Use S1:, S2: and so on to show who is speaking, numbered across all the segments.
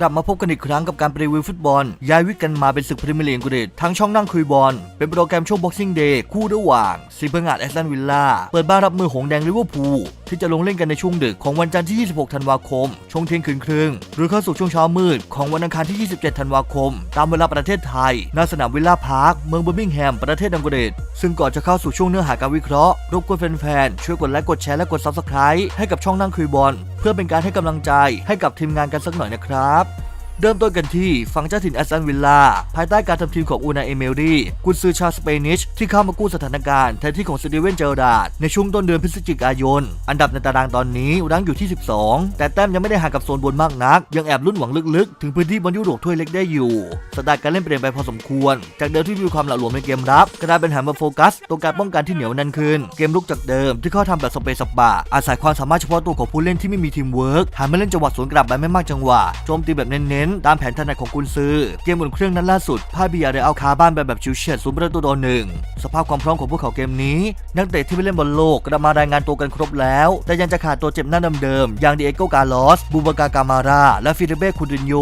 S1: กลับมาพบกันอีกครั้งกับการรีวิวฟุตบอล ย้ายวิกกันมาเป็นศึกพรีเมียร์ลีกอังกฤษทั้งช่องนั่งคุยบอล เป็นโปรแกรมช่วง Boxing Day คู่ระหว่างซีเบอร์งาดแอสตันวิลล่าเปิดบ้านรับมือหงแดงลิเวอร์พูล ที่จะลงเล่นกันในช่วงดึกของวันจันทร์ที่ 26 ธันวาคม ช่วงเที่ยงคืนครึ่ง หรือเข้าสู่ช่วงเช้ามืดของวันอังคารที่ 27 ธันวาคม ตามเวลาประเทศไทยณสนามวิลล่าพาร์ค เมืองเบอร์มิงแฮม ประเทศอังกฤษ ซึ่งก่อนจะเข้าสู่ช่วงเนื้อหาการวิเคราะห์ รบกวนแฟนๆ ช่วยกดไลค์ กดแชร์ และกดซับสไคร b e ให้กับช่องนั่งคุยบอล เพื่อเป็นการให้กำลังใจให้กับทีมงานกันสักหน่อยนะครับ เริ่มต้นกันที่ฝั่งเจ้าถิ่นแอสตันวิลล่าภายใต้การทำทีมของอูนาเอเมลดีกุนซือชาวสเปนิชที่เข้ามากู้สถานการณ์แทนที่ของสตีเวนเจอร์ดาดในช่วงต้นเดือนพฤศจิกายน อันดับในตารางตอนนี้รั้งอยู่ที่ 12 แต่แต้มยังไม่ได้ห่างกับโซนบนมากนัก ยังแอบลุ้นหวังลึกๆ ถึงพื้นที่บนยุโรปถ้วยเล็กได้อยู่สไตล์การเล่นเปลี่ยนไปพอสมควร จากเดิมที่มีความหละหลวมในเกมรับกลายเป็นหันมาโฟกัสตรงการป้องกันที่เหนียวแน่นขึ้น เกมลุกจากเดิมที่เขาทำแบบสเปซสปาอาศัยความสามารถเฉพาะตัวของผู้เล่นที่ไม่มีทีมเวิร์กหันมาเล่นจังหวะสวนกลับแบบไม่มากจังหวะโจมตีแบบเน้นๆตามแผนถนัดของกุนซือ เกมบนเครื่องนั้นล่าสุดพาบิยาเรเอาคาบ้านไปแบบชิวเฉียดศูนย์ประตูต่อหนึ่งสภาพความพร้อมของพวกเขาเกมนี้ นักเตะที่ไปเล่นบอลโลกกลับมารายงานตัวกันครบแล้ว แต่ยังจะขาดตัวเจ็บหน้าเดิมๆอย่างดิเอโกกาลอส บูบากากามาราและฟิลิเป้คูดินโย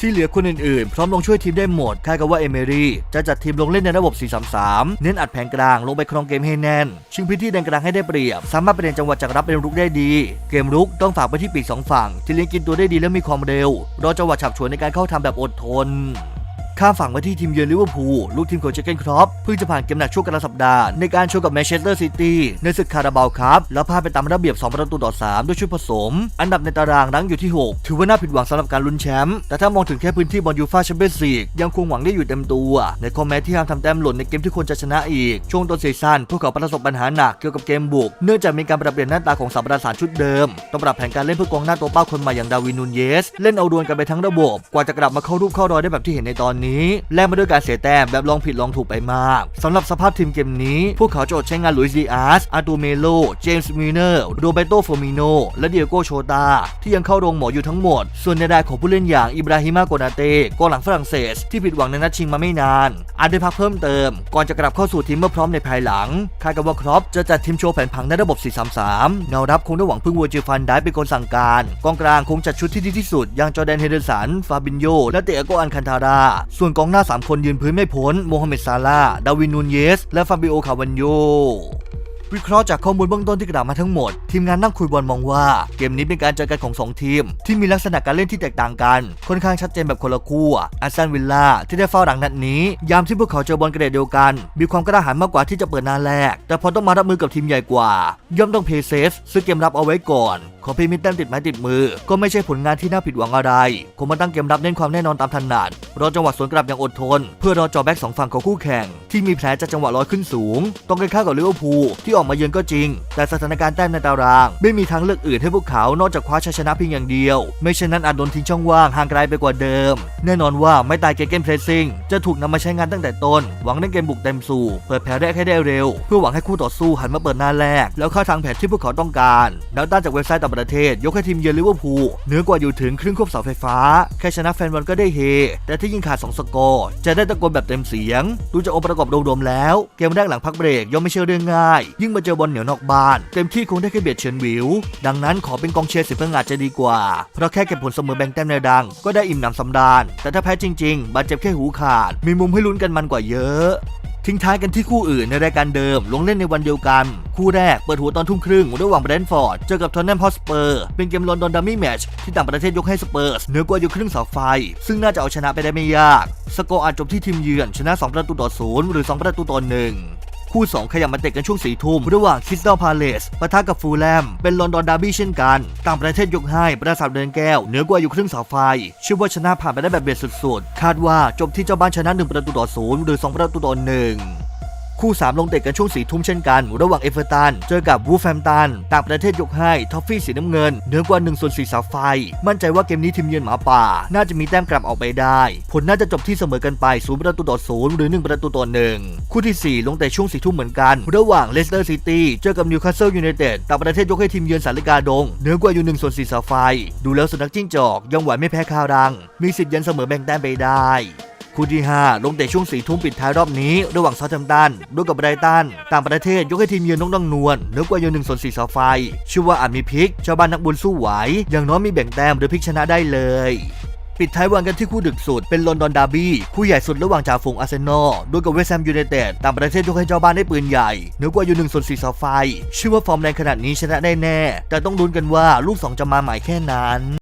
S1: ที่เหลือคนอื่นๆ พร้อมลงช่วยทีมได้หมดคายกับว่าเอเมรี่จะจัดทีมลงเล่นในระบบ 4-3-3 เน้นอัดแผงกลางลงไปครองเกมให้แน่น ชิงพื้นที่แดนกลางให้ได้เปรียบ สามารถเปลี่ยนจังหวะจากรับเป็นรุกได้ดี เกมรุกต้องฝากไปที่ปีกสองฝั่งที่เลี้ยงกินตัวได้ดีและมีความเร็วรอจังหวะฉับฉวยในการเข้าทำแบบอดทน ข้ามฝั่งมาที่ทีมเยือนลิเวอร์พูลลูกทีมของเจเกนครอปเพิ่งจะผ่านเกมหนักช่วงกลางสัปดาห์ในการโชว์กับแมนเชสเตอร์ซิตี้ในศึกคาราบาวครับแล้วพลาดไปตามระเบียบ 2 ประตูต่อ 3 ด้วยชุดผสม อันดับในตารางรั้งอยู่ที่ 6 ถือว่าน่าผิดหวังสำหรับการลุ้นแชมป์แต่ถ้ามองถึงแค่พื้นที่บอลยูฟ่าแชมเปี้ยนส์ลีกยังคงหวังได้อยู่เต็มตัว ในคอมแมทที่ห้ามทำแต้มหล่นในเกมที่ควรจะชนะอีก ช่วงต้นซีซั่นพวกเขาประสบปัญหาหนักเกี่ยวกับเกมบุกเนื่องจากมีการปรับเปลี่ยนหน้าตาของสัมประสานชุดเดิมต้องปรับแผนการเล่นเพื่อกองหน้าตัวเป้าคนใหม่อย่างดาวินนูนเยส เล่นเอาดวลกันไปทั้งระบบกว่าจะกลับมาเข้ารูปเข้ารอยได้แบบที่เห็นในตอนนี้แลกมาด้วยการเสียแต้มแบบลองผิดลองถูกไปมากสำหรับสภาพทีมเกมนี้ พวกเขาจะอดใช้งานลุยส์ดีอาร์สอาร์ตูเมโล เจมส์มิเนอร์โรเบโตโฟมิโน และเดียโกโชตาที่ยังเข้าโรงหมออยู่ทั้งหมด ส่วนในรายของผู้เล่นอย่างอิบราฮิมาโกนาเต้กองหลังฝรั่งเศส ที่ผิดหวังในนัดชิงมาไม่นาน อาจได้พักเพิ่มเติม ก่อนจะกลับเข้าสู่ทีมเมื่อพร้อมในภายหลังคาดกันว่าครอปจะจัดทีมโชว์แผนผังในระบบ 4-3-3แนวรับคงได้หวังพึ่งวัวจิฟันได้เป็นคนสั่งการ กองกลางคงจัดชุดที่ดีที่สุดอย่างจอแดนเฮเดอร์สัน ฟาบินโย และเตะโกอันคันทาราส่วนกองหน้า 3 คนยืนพื้นไม่พ้นโมฮัมเหม็ดซาลาดาวินนูนเยส และฟาบิโอคาวันโยวิเคราะห์จากข้อมูลเบื้องต้นที่กล่าวมาทั้งหมด ทีมงานนั่งคุยบอลมองว่าเกมนี้เป็นการเจอกันของ 2 ทีม ที่มีลักษณะการเล่นที่แตกต่างกัน ค่อนข้างชัดเจนแบบคนละคู่อาร์เซนวิลล่าที่ได้เฝ้าหลังนัดนี้ ยามที่พวกเขาเจอบอลกระเดดเดียวกัน มีความกระหายมากกว่าที่จะเปิดหน้าแรก แต่พอต้องมารับมือกับทีมใหญ่กว่า ย่อมต้องเพย์เซฟซื้อเกมรับเอาไว้ก่อนขอเพียงมีแต้มติดไม้ติดมือ ก็ไม่ใช่ผลงานที่น่าผิดหวังอะไรคงมาตั้งเกมรับเน้นความแน่นอนตามถนัดรอจังหวะสวนกลับอย่างอดทน เพื่อรอจอแบ็กสองฝั่งของคู่แข่ง ที่มีแผลจากจังหวะลอยขึ้นสูงต้องกันข้ามกับลิเวอร์พูลที่ออกมาเยือนก็จริง แต่สถานการณ์แต้มในตาราง ไม่มีทางเลือกอื่นให้พวกเขานอกจากคว้าชัยชนะเพียงอย่างเดียว ไม่เช่นนั้นอาจโดนทิ้งช่องว่างห่างไกลไปกว่าเดิม แน่นอนว่าไม่ตายเกมเพรสซิ่งจะถูกนำมาใช้งานตั้งแต่ต้น หวังเล่นเกมบุกเต็มสู่ เปิดแผลแรกให้ได้เร็ว เพื่อหวังให้คู่ต่อสู้หันมาเปิดหน้าแรก แล้วเข้าทางแผนที่พวกเขาต้องการดาวต้านจากเว็บไซต์ต่ประเทศ ยกให้ทีมเยือนลิเวอร์พูลเหนือกว่าอยู่ถึงครึ่งควบเสาไฟฟ้า แค่ชนะแฟนบอลก็ได้เฮ แต่ที่ยิงขาด 2 สกอร์ จะได้ตะโกนแบบเต็มเสียง ดูจากองค์ประกอบรวมๆแล้ว เกมแรกหลังพักเบรกย่อมไม่ใช่เรื่องง่าย ยิ่งมาเจอบอลเหนียวนอกบ้าน เต็มที่คงได้แค่เบียดเฉินวิว ดังนั้นขอเป็นกองเชียร์สิเพื่องอาจจะดีกว่า เพราะแค่เก็บผลเสมอแบ่งแต้มในดัง ก็ได้อิ่มหนำสำราญแต่ถ้าแพ้จริง ๆ บาดเจ็บแค่หูขาด มีมุมให้ลุ้นกันมันกว่าเยอะ ทิ้งท้ายกันที่คู่อื่นในรายการเดิม ลงเล่นในวันเดียวกัน คู่แรกเปิดหัวตอนทุ่มครึ่งระหว่างแบรนท์ฟอร์ดเจอกับทอนแนมฮอสเปอร์เป็นเกมลอนดอนดัมมี่แมชที่ต่างประเทศยกให้สเปอร์สเหนือกว่าอยู่ครึ่งเสาไฟ ซึ่งน่าจะเอาชนะไปได้ไม่ยาก สกอร์อาจจบที่ทีมเยือนชนะ 2 ประตูต่อศูนย์หรือ 2 ประตูต่อหนึ่ง คู่ 2 ขยับมาเตะกันช่วงสี่ทุ่มระหว่างคริสตัลพาเลสปะทะกับฟูลแลม เป็นลอนดอนดาร์บี้เช่นกัน ต่างประเทศยกให้ประสาทเดินแก้ว เหนือกว่าอยู่ครึ่งเสาไฟชื่อว่าชนะผ่านไปได้แบบเบ็ดสุดๆ คาดว่าจบที่เจ้าบ้านชนะ1ประตูต่อศูนย์หรือ2ประตูต่อหนึ่ง คู่3ลงเตะกันช่วงสี่ทุ่มเช่นกัน ระหว่างเอเวอร์ตันเจอกับวูฟแฮมตันต่างประเทศยกให้ทอฟฟี่สีน้ำเงินเหนือกว่า1ส่วน4เสาไฟ มั่นใจว่าเกมนี้ทีมเยือนหมาป่า น่าจะมีแต้มกลับออกไปได้ ผลน่าจะจบที่เสมอกันไป0ประตูต่อศูนย์หรือ 1 ประตูต่อหนึ่งคู่ทีสี่4 ลงเตะช่วงสี่ทุ่มเหมือนกัน ระหว่างเลสเตอร์ซิตี้เจอกับนิวคาสเซิลยูไนเต็ดต่างประเทศยกให้ทีมเยือนสาริกาดงเหนือกว่าอยู่1ส่วน4เสาไฟ ดูแล้วสุนัขจิ้งจอกยังไหวไม่แพ้คาวดัง มีสิทธิ์ยันเสมอแบ่งแต้มไปได้ คู่ที่ 5 ลงเตะช่วงสี่ทุ่มปิดท้ายรอบนี้ ระหว่างซาท์แฮมตันด้วยกับไบรตันต่างประเทศยกให้ทีมเยือนน้องดังนวลเหนือกว่าอยู่หนึ่งส่วนสี่เสาไฟ ชื่อว่าอาจมีพลิก ชาวบ้านนักบุญสู้ไหว อย่างน้อยมีแบ่งแต้มหรือพลิกชนะได้เลยปิดท้ายวันกันที่คู่ดึกสุดเป็นลอนดอนดาร์บี้ คู่ใหญ่สุดระหว่างจ่าฝูงอาร์เซนอลด้วยกับเวสต์แฮมยูไนเต็ดต่างประเทศยกให้เจ้าบ้านได้ปืนใหญ่เหนือกว่าอยู่หนึ่งส่วนสี่เสาไฟ ชื่อว่าฟอร์มแรงขนาดนี้ชนะได้แน่ แต่ต้องลุ้นกันว่าลูกสองจะมาหม่แค่นั้น